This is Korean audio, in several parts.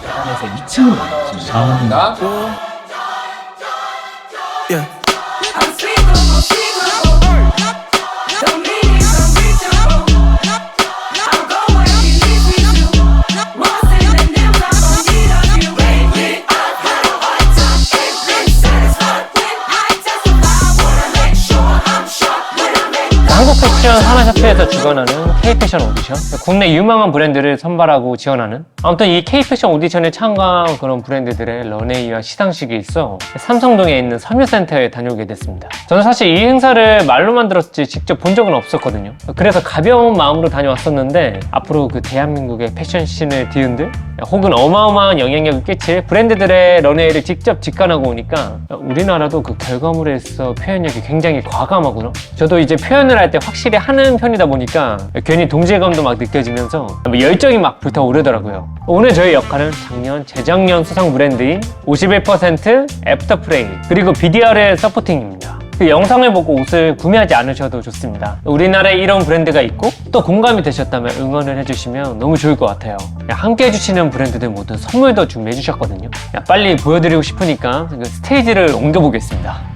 계단에서 2층으로 올라갔습니다. Unspeakable, Don't mean it's unreachable. I'll go where you need me to. Once in the nails, I'm gon' need of you. Wake me up, had a hard time. Ain't been satisfied when I testify. Wanna make sure I'm sharp when I make 한국 패션 하나협회에서 주관하는 K-패션 오디션? 국내 유망한 브랜드를 선발하고 지원하는? 아무튼 이 K-패션 오디션에 참가한 그런 브랜드들의 런웨이와 시상식이 있어 삼성동에 있는 섬유센터에 다녀오게 됐습니다. 저는 사실 이 행사를 말로만 들었지 직접 본 적은 없었거든요. 그래서 가벼운 마음으로 다녀왔었는데 앞으로 그 대한민국의 패션씬을 뒤흔들 혹은 어마어마한 영향력을 끼칠 브랜드들의 런웨이를 직접 직관하고 오니까 우리나라도 그 결과물에서 표현력이 굉장히 과감하구나. 저도 이제 표현을 할 때 확실히 하는 편이다 보니까 괜히 동질감도 막 느껴지면서 열정이 막 불타오르더라고요. 오늘 저의 역할은 작년, 재작년 수상 브랜드인 51% 애프터프레이 그리고 BDR의 서포팅입니다. 그 영상을 보고 옷을 구매하지 않으셔도 좋습니다. 우리나라에 이런 브랜드가 있고 또 공감이 되셨다면 응원을 해주시면 너무 좋을 것 같아요. 함께 해주시는 브랜드들 모두 선물도 준비해 주셨거든요. 빨리 보여드리고 싶으니까 그 스테이지를 옮겨보겠습니다.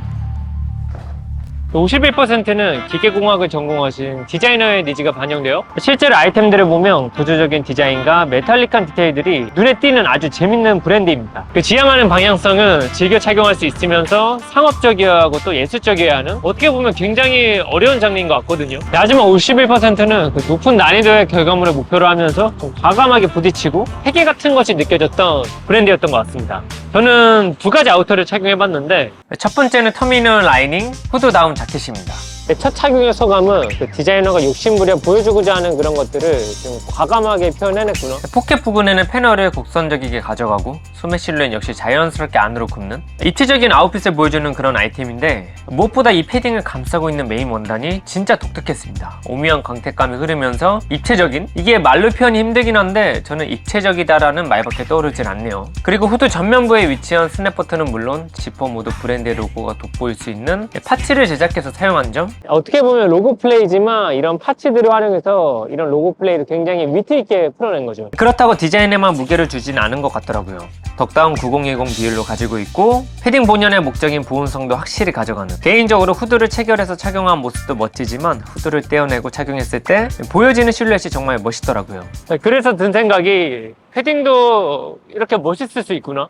51%는 기계공학을 전공하신 디자이너의 니즈가 반영되어 실제로 아이템들을 보면 구조적인 디자인과 메탈릭한 디테일들이 눈에 띄는 아주 재밌는 브랜드입니다. 그 지향하는 방향성은 즐겨 착용할 수 있으면서 상업적이어야 하고 또 예술적이어야 하는 어떻게 보면 굉장히 어려운 장르인 것 같거든요. 하지만 51%는 그 높은 난이도의 결과물을 목표로 하면서 좀 과감하게 부딪히고 회계 같은 것이 느껴졌던 브랜드였던 것 같습니다. 저는 두 가지 아우터를 착용해봤는데 첫 번째는 터미널 라이닝 후드 다운 자켓입니다. 첫 착용의 소감은 그 디자이너가 욕심부려 보여주고자 하는 그런 것들을 좀 과감하게 표현해냈구나. 포켓 부분에는 패널을 곡선적이게 가져가고 소매 실루엣 역시 자연스럽게 안으로 굽는 입체적인 아웃핏을 보여주는 그런 아이템인데 무엇보다 이 패딩을 감싸고 있는 메인 원단이 진짜 독특했습니다. 오묘한 광택감이 흐르면서 입체적인 이게 말로 표현이 힘들긴 한데 저는 입체적이다라는 말밖에 떠오르진 않네요. 그리고 후드 전면부에 위치한 스냅 버튼은 물론 지퍼 모두 브랜드의 로고가 돋보일 수 있는 파츠를 제작해서 사용한 점 어떻게 보면 로고 플레이지만 이런 파츠들을 활용해서 이런 로고 플레이를 굉장히 위트 있게 풀어낸 거죠. 그렇다고 디자인에만 무게를 주진 않은 것 같더라고요. 덕다운 9010 비율로 가지고 있고 패딩 본연의 목적인 보온성도 확실히 가져가는 개인적으로 후드를 체결해서 착용한 모습도 멋지지만 후드를 떼어내고 착용했을 때 보여지는 실루엣이 정말 멋있더라고요. 그래서 든 생각이 패딩도 이렇게 멋있을 수 있구나.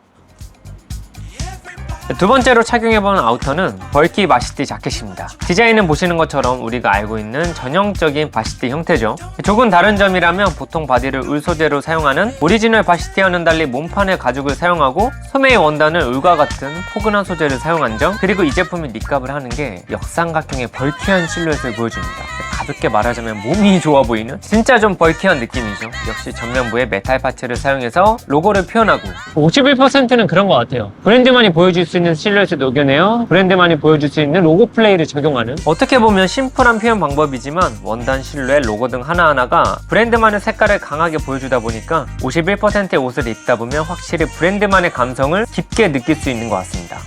두 번째로 착용해본 아우터는 벌키 바시티 자켓입니다. 디자인은 보시는 것처럼 우리가 알고 있는 전형적인 바시티 형태죠. 조금 다른 점이라면 보통 바디를 울 소재로 사용하는 오리지널 바시티와는 달리 몸판의 가죽을 사용하고 소매의 원단을 울과 같은 포근한 소재를 사용한 점 그리고 이 제품이 닉값을 하는 게 역삼각형의 벌키한 실루엣을 보여줍니다. 가볍게 말하자면 몸이 좋아 보이는 진짜 좀 벌키한 느낌이죠. 역시 전면부에 메탈 파츠를 사용해서 로고를 표현하고 51%는 그런 것 같아요. 브랜드만이 보여줄 수 있는 실루엣을 녹여내어 브랜드만이 보여줄 수 있는 로고 플레이를 적용하는 어떻게 보면 심플한 표현 방법이지만 원단 실루엣 로고 등 하나하나가 브랜드만의 색깔을 강하게 보여주다 보니까 51%의 옷을 입다 보면 확실히 브랜드만의 감성을 깊게 느낄 수 있는 것 같습니다.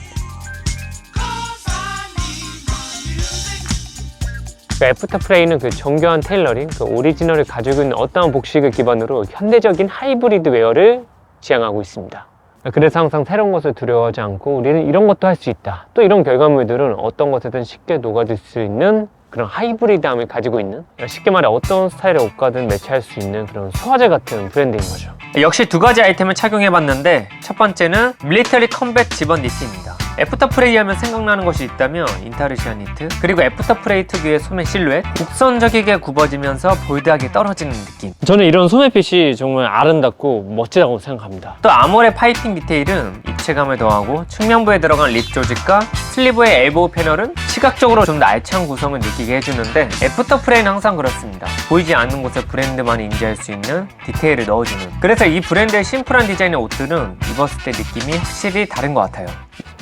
그 애프터 프레이는 그 정교한 테일러링, 그 오리지널을 가지고 있는 어떠한 복식을 기반으로 현대적인 하이브리드 웨어를 지향하고 있습니다. 그래서 항상 새로운 것을 두려워하지 않고 우리는 이런 것도 할 수 있다. 또 이런 결과물들은 어떤 것에든 쉽게 녹아들 수 있는 그런 하이브리드함을 가지고 있는 쉽게 말해 어떤 스타일의 옷과든 매치할 수 있는 그런 소화제 같은 브랜드인 거죠. 역시 두 가지 아이템을 착용해봤는데 첫 번째는 밀리터리 컴뱃 집업 니트입니다. 애프터 프레이 하면 생각나는 것이 있다면 인타르시아 니트 그리고 애프터 프레이 특유의 소매 실루엣 곡선적이게 굽어지면서 볼드하게 떨어지는 느낌. 저는 이런 소매핏이 정말 아름답고 멋지다고 생각합니다. 또 아몰의 파이팅 디테일은 입체감을 더하고 측면부에 들어간 립 조직과 슬리브의 엘보우 패널은 시각적으로 좀더 알찬 구성을 느끼게 해주는데 애프터 프레이는 항상 그렇습니다. 보이지 않는 곳에 브랜드만 인지할 수 있는 디테일을 넣어주는. 그래서 이 브랜드의 심플한 디자인의 옷들은 입었을 때 느낌이 확실히 다른 것 같아요.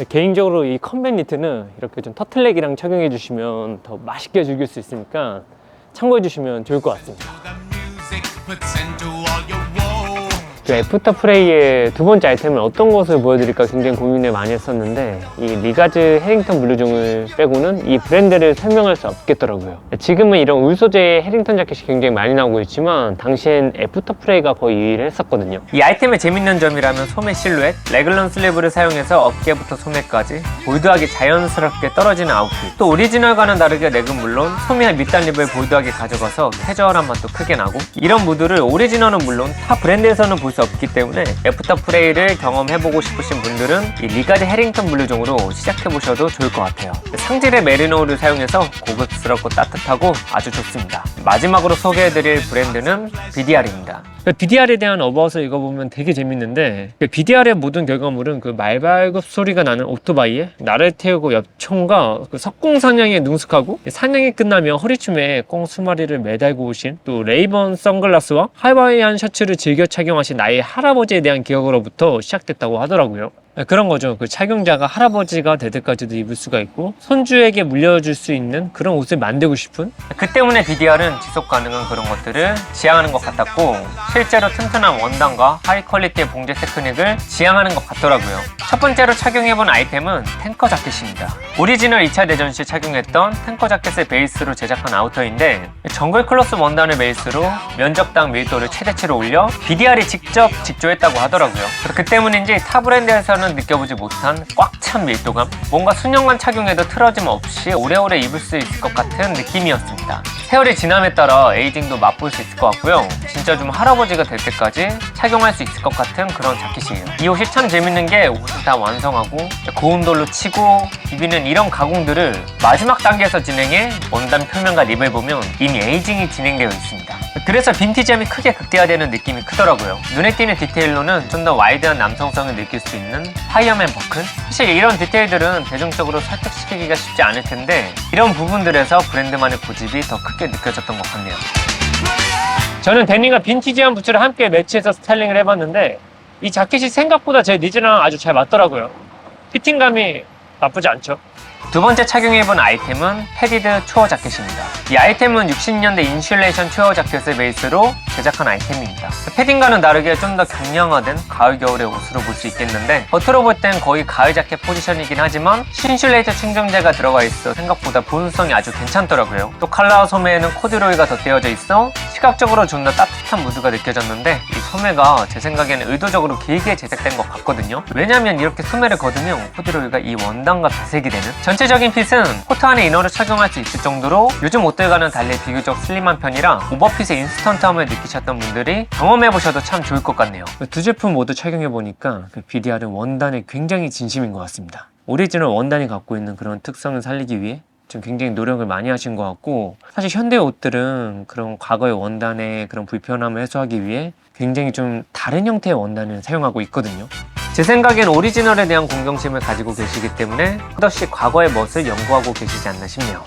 개인적으로 이 컴뱃 니트는 이렇게 좀 터틀넥이랑 착용해 주시면 더 맛있게 즐길 수 있으니까 참고해 주시면 좋을 것 같습니다. 그 애프터 프레이의 두 번째 아이템은 어떤 것을 보여드릴까 굉장히 고민을 많이 했었는데 이 리가즈 해링턴 블루종을 빼고는 이 브랜드를 설명할 수 없겠더라고요. 지금은 이런 울 소재의 해링턴 자켓이 굉장히 많이 나오고 있지만 당시엔 애프터 프레이가 거의 유일을 했었거든요. 이 아이템의 재밌는 점이라면 소매 실루엣, 레글런 슬리브를 사용해서 어깨부터 소매까지 볼드하게 자연스럽게 떨어지는 아웃핏. 또 오리지널과는 다르게 렉은 물론 소매와 밑단립을 볼드하게 가져가서 캐주얼한 맛도 크게 나고 이런 무드를 오리지널은 물론 타 브랜드에서는 볼수 없기 때문에 애프터 프레이를 경험해보고 싶으신 분들은 이 리가드 해링턴 블루종으로 시작해보셔도 좋을 것 같아요. 상질의 메리노를 사용해서 고급스럽고 따뜻하고 아주 좋습니다. 마지막으로 소개해드릴 브랜드는 BDR입니다. BDR에 대한 어바웃을 읽어보면 되게 재밌는데 BDR의 모든 결과물은 그 말발굽 소리가 나는 오토바이에 나를 태우고 엽총과 그 석궁 사냥에 능숙하고 사냥이 끝나면 허리춤에 꽁 수마리를 매달고 오신 또 레이번 선글라스와 하와이안 셔츠를 즐겨 착용하신 나의 할아버지에 대한 기억으로부터 시작됐다고 하더라고요. 네, 그런 거죠. 그 착용자가 할아버지가 될 때까지도 입을 수가 있고 손주에게 물려줄 수 있는 그런 옷을 만들고 싶은 그 때문에 BDR은 지속 가능한 그런 것들을 지향하는 것 같았고 실제로 튼튼한 원단과 하이 퀄리티의 봉제 테크닉을 지향하는 것 같더라고요. 첫 번째로 착용해본 아이템은 탱커 자켓입니다. 오리지널 2차 대전 시 착용했던 탱커 자켓을 베이스로 제작한 아우터인데 정글 클로스 원단을 베이스로 면적당 밀도를 최대치로 올려 BDR이 직접 직조했다고 하더라고요. 그 때문인지 타 브랜드에서는 느껴보지 못한 꽉 찬 밀도감 뭔가 수년간 착용해도 틀어짐 없이 오래오래 입을 수 있을 것 같은 느낌이었습니다. 세월이 지남에 따라 에이징도 맛볼 수 있을 것 같고요. 진짜 좀 할아버지가 될 때까지 착용할 수 있을 것 같은 그런 자켓이에요. 이 옷이 참 재밌는 게 옷을 다 완성하고 고온돌로 치고 비비는 이런 가공들을 마지막 단계에서 진행해 원단 표면과 립을 보면 이미 에이징이 진행되어 있습니다. 그래서 빈티지함이 크게 극대화되는 느낌이 크더라고요. 눈에 띄는 디테일로는 좀 더 와이드한 남성성을 느낄 수 있는 파이어맨 버큰? 사실 이런 디테일들은 대중적으로 설득시키기가 쉽지 않을 텐데 이런 부분들에서 브랜드만의 고집이 더 크게 느껴졌던 것 같네요. 저는 데님과 빈티지한 부츠를 함께 매치해서 스타일링을 해봤는데 이 자켓이 생각보다 제 니즈랑 아주 잘 맞더라고요. 피팅감이 나쁘지 않죠. 두 번째 착용해본 아이템은 패디드 초어 자켓입니다. 이 아이템은 60년대 인슐레이션 초어 자켓을 베이스로 제작한 아이템입니다. 패딩과는 다르게 좀 더 경량화된 가을 겨울의 옷으로 볼 수 있겠는데 겉으로 볼 땐 거의 가을 자켓 포지션이긴 하지만 신슐레이트 충전재가 들어가 있어 생각보다 보온성이 아주 괜찮더라고요. 또 칼라 소매에는 코듀로이가 덧대어져 있어 시각적으로 좀 더 따뜻한 무드가 느껴졌는데 이 소매가 제 생각에는 의도적으로 길게 제작된 것 같거든요. 왜냐면 이렇게 소매를 걷으면 코듀로이가 이 원단과 배색이 되는 전체적인 핏은 코트 안에 이너를 착용할 수 있을 정도로 요즘 옷들과는 달리 비교적 슬림한 편이라 오버핏의 인스턴트함을 느끼셨던 분들이 경험해보셔도 참 좋을 것 같네요. 두 제품 모두 착용해보니까 그 BDR은 원단에 굉장히 진심인 것 같습니다. 오리지널 원단이 갖고 있는 그런 특성을 살리기 위해 좀 굉장히 노력을 많이 하신 것 같고 사실 현대 옷들은 그런 과거의 원단의 그런 불편함을 해소하기 위해 굉장히 좀 다른 형태의 원단을 사용하고 있거든요. 제 생각엔 오리지널에 대한 공경심을 가지고 계시기 때문에 끝없이 과거의 멋을 연구하고 계시지 않나 싶네요.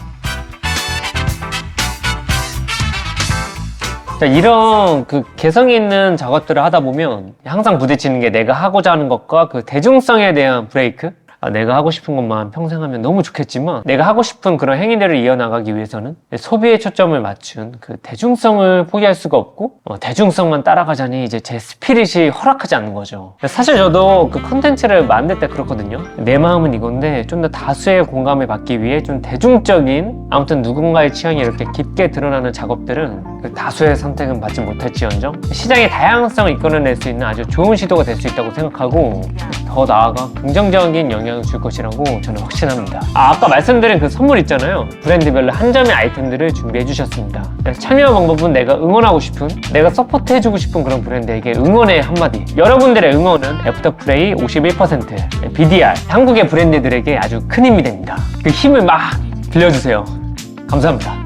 자, 이런 그 개성 있는 작업들을 하다 보면 항상 부딪히는 게 내가 하고자 하는 것과 그 대중성에 대한 브레이크? 아, 내가 하고 싶은 것만 평생 하면 너무 좋겠지만 내가 하고 싶은 그런 행위들을 이어나가기 위해서는 소비에 초점을 맞춘 그 대중성을 포기할 수가 없고 어, 대중성만 따라가자니 이제 제 스피릿이 허락하지 않는 거죠. 사실 저도 그 컨텐츠를 만들 때 그렇거든요. 내 마음은 이건데 좀 더 다수의 공감을 받기 위해 좀 대중적인 아무튼 누군가의 취향이 이렇게 깊게 드러나는 작업들은 그 다수의 선택은 받지 못할지언정 시장의 다양성을 이끌어낼 수 있는 아주 좋은 시도가 될 수 있다고 생각하고 더 나아가 긍정적인 영향 을 줄 것이라고 저는 확신합니다. 아, 아까 말씀드린 그 선물 있잖아요. 브랜드별로 한 점의 아이템들을 준비해 주셨습니다. 참여 방법은 내가 응원하고 싶은, 내가 서포트 해주고 싶은 그런 브랜드에게 응원의 한마디. 여러분들의 응원은 애프터플레이 51%, BDR, 한국의 브랜드들에게 아주 큰 힘이 됩니다. 그 힘을 막 빌려주세요. 감사합니다.